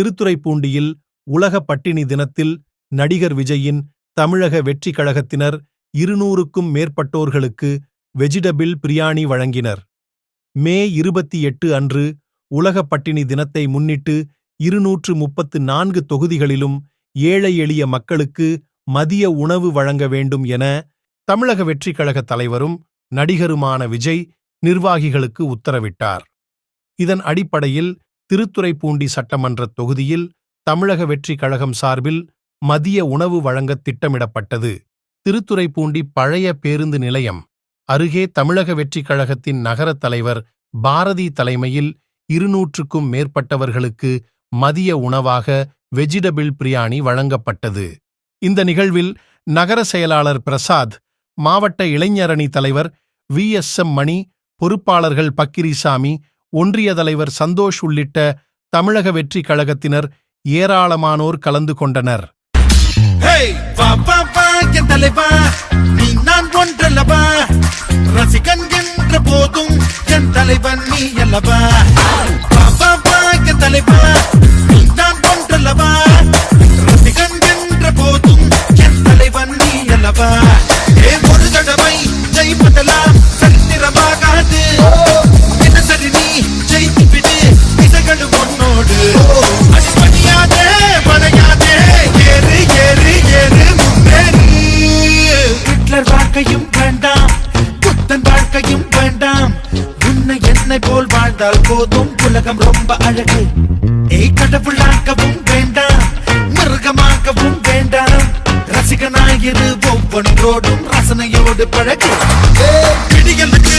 திருத்துறைப்பூண்டியில் உலக பட்டினி தினத்தில் நடிகர் விஜயின் தமிழக வெற்றி கழகத்தினர் இருநூறுக்கும் மேற்பட்டோர்களுக்கு வெஜிடபிள் பிரியாணி வழங்கினர். மே இருபத்தி எட்டு அன்று உலக பட்டினி தினத்தை முன்னிட்டு இருநூற்று முப்பத்து நான்கு தொகுதிகளிலும் ஏழை எளிய மக்களுக்கு மதிய உணவு வழங்க வேண்டும் என தமிழக வெற்றிக் கழக தலைவரும் நடிகருமான விஜய் நிர்வாகிகளுக்கு உத்தரவிட்டார். இதன் அடிப்படையில் திருத்துறைப்பூண்டி சட்டமன்ற தொகுதியில் தமிழக வெற்றிக் கழகம் சார்பில் மதிய உணவு வழங்க திட்டமிடப்பட்டது. திருத்துறைப்பூண்டி பழைய பேருந்து நிலையம் அருகே தமிழக வெற்றிக் கழகத்தின் நகரத் தலைவர் பாரதி தலைமையில் இருநூற்றுக்கும் மேற்பட்டவர்களுக்கு மதிய உணவாக வெஜிடபிள் பிரியாணி வழங்கப்பட்டது. இந்த நிகழ்வில் நகர செயலாளர் பிரசாத் மாவட்ட இளைஞரணி தலைவர் வி எஸ் எம் மணி பொறுப்பாளர்கள் பக்கிரிசாமி ஒன்றிய தலைவர் சந்தோஷ் உள்ளிட்ட தமிழக வெற்றி கழகத்தினர் ஏராளமானோர் கலந்து கொண்டனர். ஹேய் போதும் என் தலைவன் நீ அல்லவா? தலைவா உன்னை போல் வாழ்ந்தால் போதும். உலகம் ரொம்ப அழகு. ஏய் கடவுளாக்கவும் வேண்டாம். மிருகமாக்கவும் வேண்டாம். ரசிகனாயிரு ஒவ்வொன்றோடும் ரசனையோடு பழகு. பிடிகளுக்கு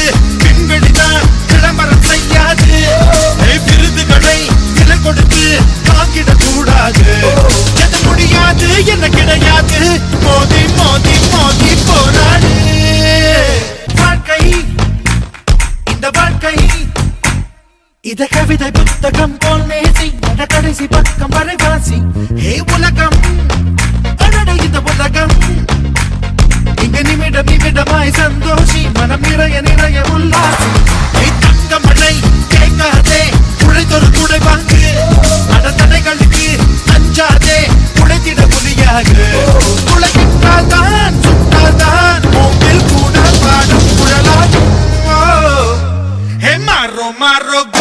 இத கவிதை புத்தகம் போல் நேசி அட கடைசி பக்கம் வரை வாசி. ஹே உலகம். அடட இந்த உலகம். இங்க நிமிடம் நிமிடமாய் சந்தோஷி. மனம் நிறைய நிறைய உல்லாசி. ஏய் தங்க மழை கேட்காதே உழைத்தொரு துடை வாங்கு. அட தடைகளுக்கு அஞ்சாதே. உழைத்திட புலியாக உழைக்கின்றால்தான் சுட்டால்தான். மூங்கில் கூட பாடும் குழலாகும் ஓ. Hey marro,